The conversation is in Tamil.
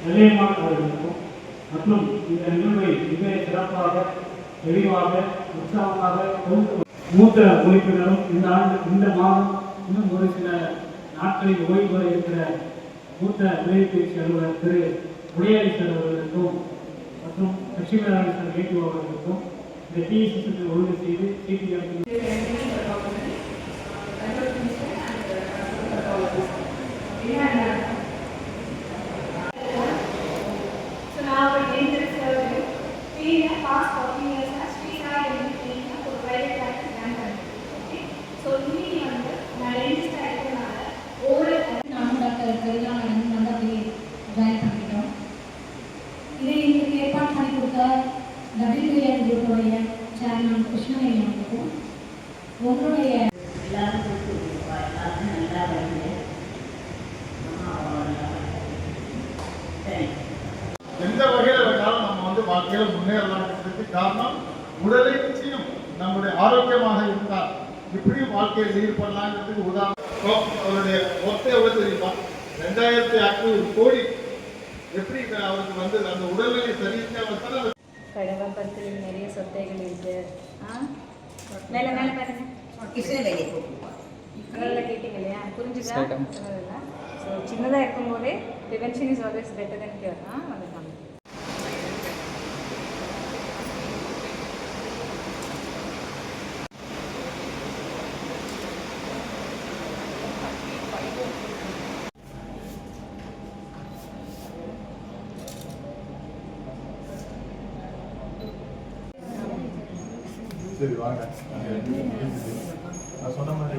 வெள்ளையம்மாள் அவர்களுக்கும் மற்றும் இந்த நிகழ்வை மிக சிறப்பாக தெளிவாக உற்சாகமாக மூத்த உறுப்பினரும் இந்த ஆண்டு இந்த மாதம் இன்னும் ஒரு சில நாட்களில் ஓய்வு பெற இருக்கிற மூத்த உதவி பயிற்சி அலுவலர் திரு உடையாளி சார் அவர்களுக்கும் மற்றும் லட்சுமிநாராயண சார் வேட்டு அவர்களுக்கும் இந்த டி சிஸ்டத்தை ஒழுங்கு செய்து CPR past 14 years as we have been doing a private practice run பண்ணிட்டு okay? So இன்னைக்கு வந்து நான் ரெஜிஸ்டர் ஆயிருக்கனால ஒவ்வொரு நானும் டாக்டர் கரிகாலன் நல்லா போய் ஜாயின் பண்ணிட்டோம் இதை எங்களுக்கு ஏற்பாடு பண்ணி கொடுத்த டபிள்யூஏஎன் குரூப்போடைய சேர்மன் கிருஷ்ணவேணி அவர்களுக்கும் உங்களுடைய எல்லாரும் கூப்பிட்டு கொடுப்பா எல்லாருக்கும் நல்லா வருது சரி எந்த வகையில் வேணாலும் நம்ம வந்து வாழ்க்கையில் முன்னேறலாம்ன்றதுக்கு காரணம் உடலை நிச்சயம் நம்முடைய ஆரோக்கியமாக இருந்தால் இப்படி வாழ்க்கையில் லீட் பண்ணலாங்கிறதுக்கு உதாரணம். அவருடைய மொத்த எவ்வளவு தெரியுமா? ரெண்டாயிரத்தி அறுநூறு கோடி. எப்படி அவருக்கு வந்து அந்த உடல்நிலை சரியில்லாம தான் அவர் கடவாப்பத்தில் நிறைய சொத்தைகள் இருக்கு. ஆ? மேலே மேலே பாருங்க கூப்பிடுவா முதல்ல கேட்டீங்க இல்லையா? புரிஞ்சுதா? சொன்னதில்ல ஸோ சின்னதாக இருக்கும்போதே prevention is always better then cure ஆ வந்துட்டாங்க. சரி வாங்க. நான் சொன்ன மாதிரி